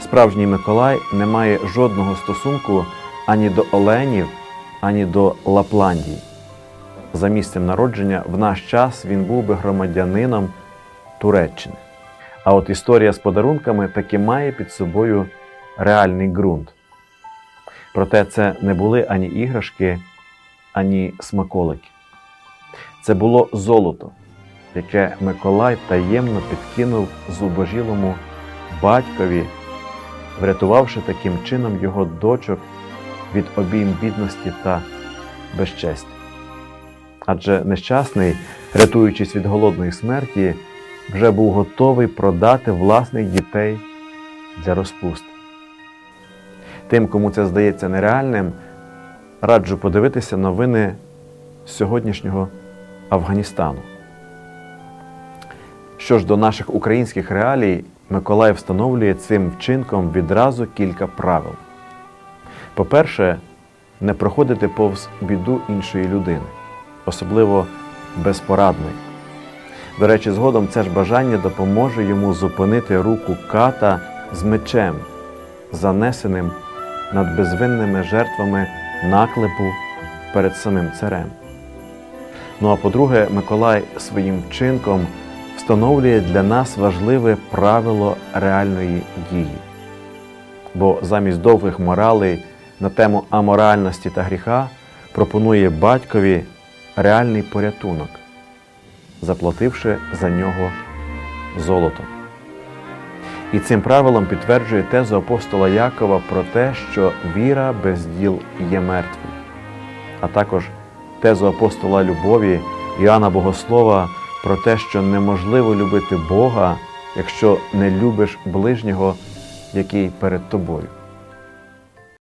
Справжній Миколай не має жодного стосунку ані до Оленів, ані до Лапландії. За місцем народження в наш час він був би громадянином Туреччини. А от історія з подарунками таки має під собою реальний ґрунт. Проте це не були ані іграшки, ані смаколики. Це було золото, яке Миколай таємно підкинув зубожілому батькові, врятувавши таким чином його дочок від обійм бідності та безчестя. Адже нещасний, рятуючись від голодної смерті, вже був готовий продати власних дітей для розпусти. Тим, кому це здається нереальним, раджу подивитися новини сьогоднішнього Афганістану. Що ж до наших українських реалій, Миколай встановлює цим вчинком відразу кілька правил. По-перше, не проходити повз біду іншої людини, особливо безпорадної. До речі, згодом це ж бажання допоможе йому зупинити руку ката з мечем, занесеним над безвинними жертвами наклепу перед самим царем. Ну а по-друге, Миколай своїм вчинком встановлює для нас важливе правило реальної дії. Бо замість довгих моралей на тему аморальності та гріха пропонує батькові реальний порятунок, заплативши за нього золотом. І цим правилом підтверджує тезу апостола Якова про те, що віра без діл є мертвою, а також тезу апостола Любові Іоанна Богослова про те, що неможливо любити Бога, якщо не любиш ближнього, який перед тобою.